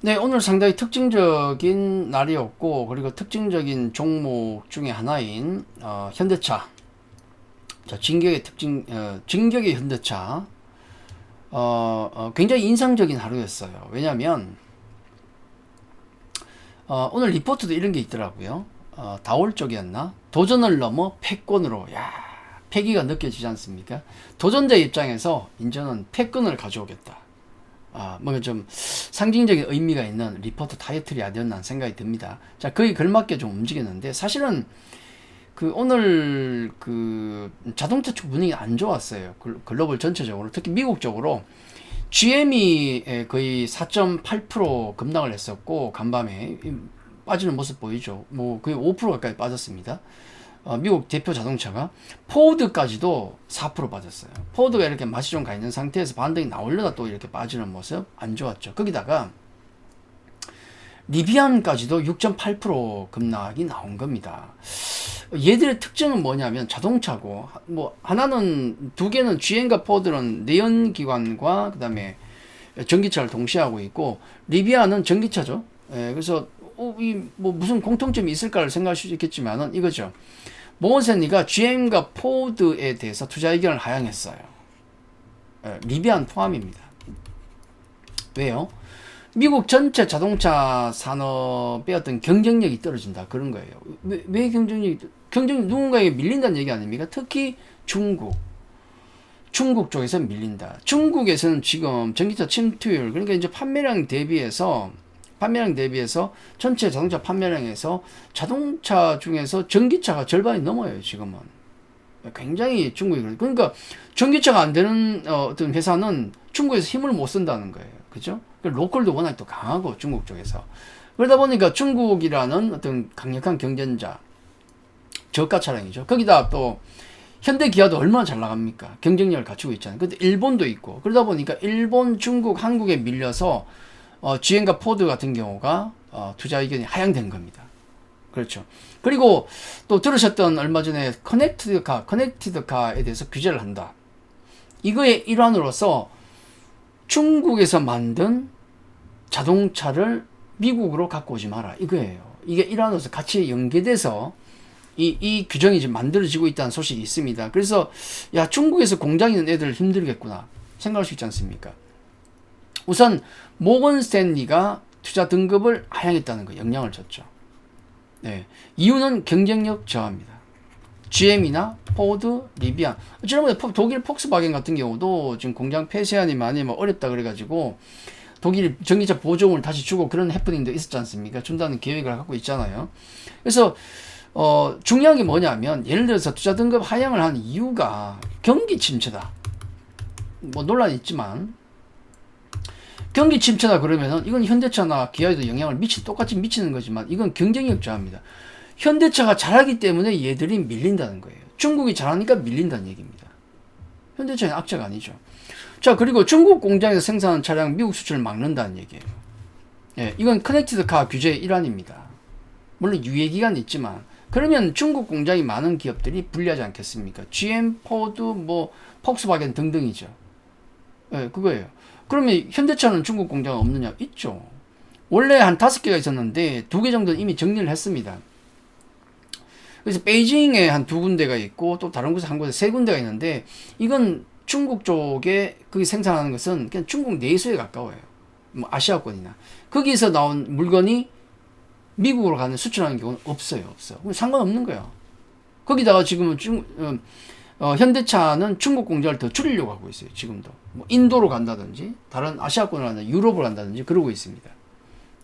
네, 오늘 상당히 특징적인 날이었고, 그리고 특징적인 종목 중에 하나인, 어, 현대차. 자, 진격의 특징, 어, 진격의 현대차. 어, 어, 굉장히 인상적인 하루였어요. 왜냐면, 어, 오늘 리포트도 이런 게 있더라고요. 어, 다올 쪽이었나? 도전을 넘어 패권으로. 야, 패기가 느껴지지 않습니까? 도전자 입장에서 인전은 패권을 가져오겠다. 아, 뭔가 좀 상징적인 의미가 있는 리포트 타이틀이 아니었나 생각이 듭니다. 자, 거의 걸맞게 좀 움직였는데 사실은 그 오늘 그 자동차 쪽 분위기 안 좋았어요. 글- 글로벌 전체적으로 특히 미국 쪽으로 GM이 거의 4.8% 급락을 했었고 간밤에 이 빠지는 모습 보이죠. 뭐 거의 5% 가까이 빠졌습니다. 어, 미국 대표 자동차가 포드까지도 4% 빠졌어요. 포드가 이렇게 맛이 좀 가 있는 상태에서 반등이 나오려다 또 이렇게 빠지는 모습 안 좋았죠. 거기다가 리비안까지도 6.8% 급락이 나온 겁니다. 얘들의 특징은 뭐냐면 자동차고 뭐 하나는 두 개는 GM과 포드는 내연 기관과 그다음에 전기차를 동시에 하고 있고 리비아는 전기차죠. 예, 그래서 어, 이뭐 무슨 공통점이 있을까를 생각할 수 있겠지만은 이거죠. 모건센리가 GM과 포드에 대해서 투자 의견을 하향했어요. 예, 리비안 포함입니다. 왜요? 미국 전체 자동차 산업의 어떤 경쟁력이 떨어진다 그런 거예요. 왜, 왜 경쟁력이 경쟁 누군가에게 밀린다는 얘기 아닙니까? 특히 중국. 중국 쪽에서 밀린다. 중국에서는 지금 전기차 침투율 그러니까 이제 판매량 대비해서 판매량 대비해서 전체 자동차 판매량에서 자동차 중에서 전기차가 절반이 넘어요 지금은 굉장히 중국이 그래. 그러니까 전기차가 안 되는 어, 어떤 회사는 중국에서 힘을 못 쓴다는 거예요 그죠? 로컬도 워낙 또 강하고 중국 쪽에서 그러다 보니까 중국이라는 어떤 강력한 경쟁자 저가 차량이죠 거기다 또 현대 기아도 얼마나 잘 나갑니까? 경쟁력을 갖추고 있잖아요. 근데 일본도 있고 그러다 보니까 일본, 중국, 한국에 밀려서 어, GM과 포드 같은 경우가 어, 투자 의견이 하향된 겁니다. 그렇죠. 그리고 또 들으셨던 얼마 전에 커넥티드 카, 커넥티드 카에 대해서 규제를 한다. 이거의 일환으로서 중국에서 만든 자동차를 미국으로 갖고 오지 마라. 이거예요. 이게 일환으로서 같이 연계돼서 이, 이 규정이 지금 만들어지고 있다는 소식이 있습니다. 그래서, 야, 중국에서 공장 있는 애들 힘들겠구나. 생각할 수 있지 않습니까? 우선, 모건 스탠리가 투자 등급을 하향했다는 거, 영향을 줬죠. 네. 이유는 경쟁력 저하입니다. GM이나 포드, 리비안. 지난번에 포- 독일 폭스바겐 같은 경우도 지금 공장 폐쇄안이 많이 뭐 어렵다 그래가지고 독일 전기차 보조금을 다시 주고 그런 해프닝도 있었지 않습니까? 준다는 계획을 갖고 있잖아요. 그래서 어, 중요한 게 뭐냐면, 예를 들어서 투자 등급 하향을 한 이유가 경기 침체다. 뭐 논란이 있지만, 경기 침체다 그러면은 이건 현대차나 기아에도 영향을 미치, 똑같이 미치는 거지만, 이건 경쟁력 저하입니다. 현대차가 잘하기 때문에 얘들이 밀린다는 거예요. 중국이 잘하니까 밀린다는 얘기입니다. 현대차는 악재가 아니죠. 자, 그리고 중국 공장에서 생산한 차량 미국 수출을 막는다는 얘기예요. 예, 이건 커넥티드 카 규제의 일환입니다. 물론 유예 기간이 있지만 그러면 중국 공장이 많은 기업들이 불리하지 않겠습니까? GM, 포드, 뭐 폭스바겐 등등이죠. 예, 그거예요. 그러면 현대차는 중국 공장 없느냐? 있죠. 원래 한 다섯 개가 있었는데 두 개 정도는 이미 정리를 했습니다. 그래서 베이징에 한 두 군데가 있고 또 다른 곳에 한 곳에 세 군데가 있는데 이건 중국 쪽에 그 생산하는 것은 그냥 중국 내수에 가까워요. 뭐 아시아권이나 거기서 나온 물건이 미국으로 가는 수출하는 경우는 없어요, 없어. 상관없는 거야. 거기다가 지금은 중, 어, 어, 현대차는 중국 공장을 더 줄이려고 하고 있어요, 지금도. 뭐 인도로 간다든지, 다른 아시아권을 간다든지, 유럽으로 간다든지, 그러고 있습니다.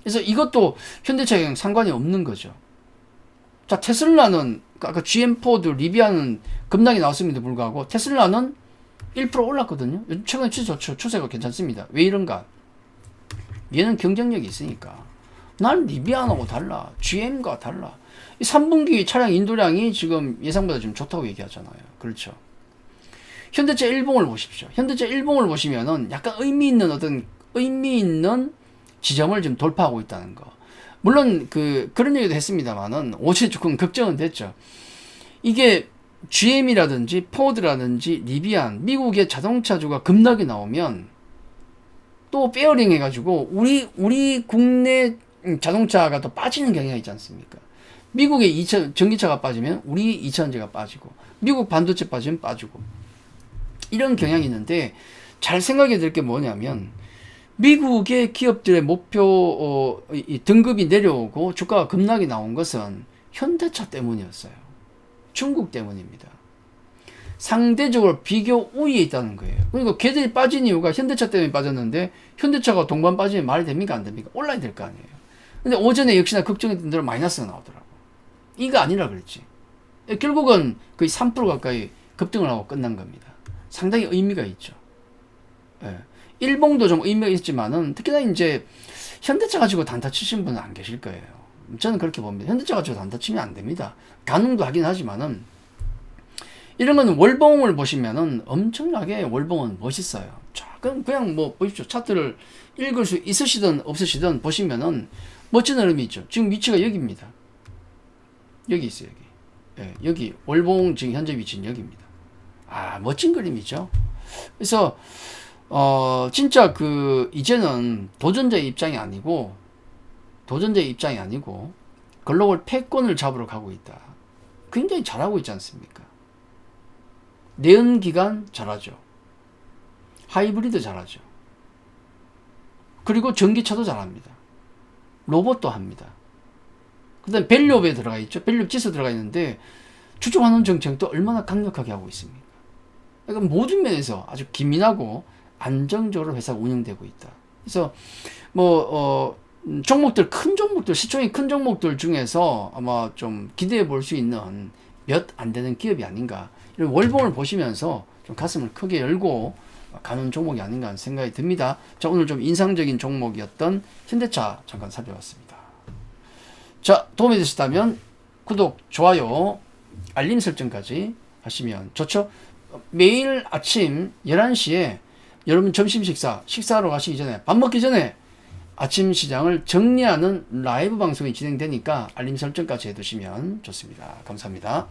그래서 이것도 현대차랑 상관이 없는 거죠. 자, 테슬라는, 아까 GM 포드, 리비아는 급락이 나왔음에도 불구하고, 테슬라는 1% 올랐거든요. 요즘 최근에 추세 좋죠. 추세가 괜찮습니다. 왜 이런가? 얘는 경쟁력이 있으니까. 난 리비안하고 달라. GM과 달라. 이 3분기 차량 인도량이 지금 예상보다 좀 좋다고 얘기하잖아요. 그렇죠. 현대차 일봉을 보십시오. 현대차 일봉을 보시면은 약간 의미 있는 어떤 의미 있는 지점을 좀 돌파하고 있다는 거. 물론 그 그런 얘기도 했습니다만은 어제 조금 걱정은 됐죠. 이게 GM이라든지 포드라든지 리비안 미국의 자동차주가 급락이 나오면 또 페어링 해가지고 우리 우리 국내 음, 자동차가 또 빠지는 경향이 있지 않습니까? 미국의 2차 전기차가 빠지면 우리 2차전지가 빠지고 미국 반도체 빠지면 빠지고 이런 경향이 있는데 잘 생각해 될 게 뭐냐면 미국의 기업들의 목표 어, 이- 이 등급이 내려오고 주가가 급락이 나온 것은 현대차 때문이었어요. 중국 때문입니다. 상대적으로 비교 우위에 있다는 거예요. 그러니까 걔들이 빠진 이유가 현대차 때문에 빠졌는데 현대차가 동반 빠지면 말이 됩니까 안 됩니까? 올라야 될 거 아니에요. 근데 오전에 역시나 걱정했던 대로 마이너스가 나오더라고. 이거 아니라 그랬지. 결국은 거의 3% 가까이 급등을 하고 끝난 겁니다. 상당히 의미가 있죠. 예. 일봉도 좀 의미가 있지만은 특히나 이제 현대차 가지고 단타 치신 분은 안 계실 거예요. 저는 그렇게 봅니다. 현대차 가지고 단타 치면 안 됩니다. 가능도 하긴 하지만은 이런 거는 월봉을 보시면은 엄청나게 월봉은 멋있어요. 자, 그럼 그냥 뭐 보십시오. 차트를 읽을 수 있으시든 없으시든 보시면은 멋진 흐름이 있죠. 지금 위치가 여기입니다. 여기 있어요, 여기. 예, 여기 월봉 지금 현재 위치는 여기입니다. 아, 멋진 그림이죠. 그래서 어, 진짜 그 이제는 도전자의 입장이 아니고 도전자의 입장이 아니고 글로벌 패권을 잡으러 가고 있다. 굉장히 잘하고 있지 않습니까? 내연기관 잘하죠. 하이브리드 잘하죠. 그리고 전기차도 잘합니다. 로봇도 합니다. 그 다음에 밸류업에 들어가 있죠. 밸류업 지수 들어가 있는데 주주환원 정책도 얼마나 강력하게 하고 있습니까? 그러니까 모든 면에서 아주 기민하고 안정적으로 회사가 운영되고 있다. 그래서 뭐 어, 음, 종목들 큰 종목들 시총이 큰 종목들 중에서 아마 좀 기대해 볼 수 있는 몇 안 되는 기업이 아닌가 이런 월봉을 보시면서 좀 가슴을 크게 열고 가는 종목이 아닌가 하는 생각이 듭니다. 자 오늘 좀 인상적인 종목이었던 현대차 잠깐 살펴봤습니다. 자 도움이 되셨다면 구독 좋아요 알림 설정까지 하시면 좋죠. 매일 아침 11시에 여러분 점심 식사, 식사하러 가시기 전에, 밥 먹기 전에 아침 시장을 정리하는 라이브 방송이 진행되니까 알림 설정까지 해두시면 좋습니다. 감사합니다.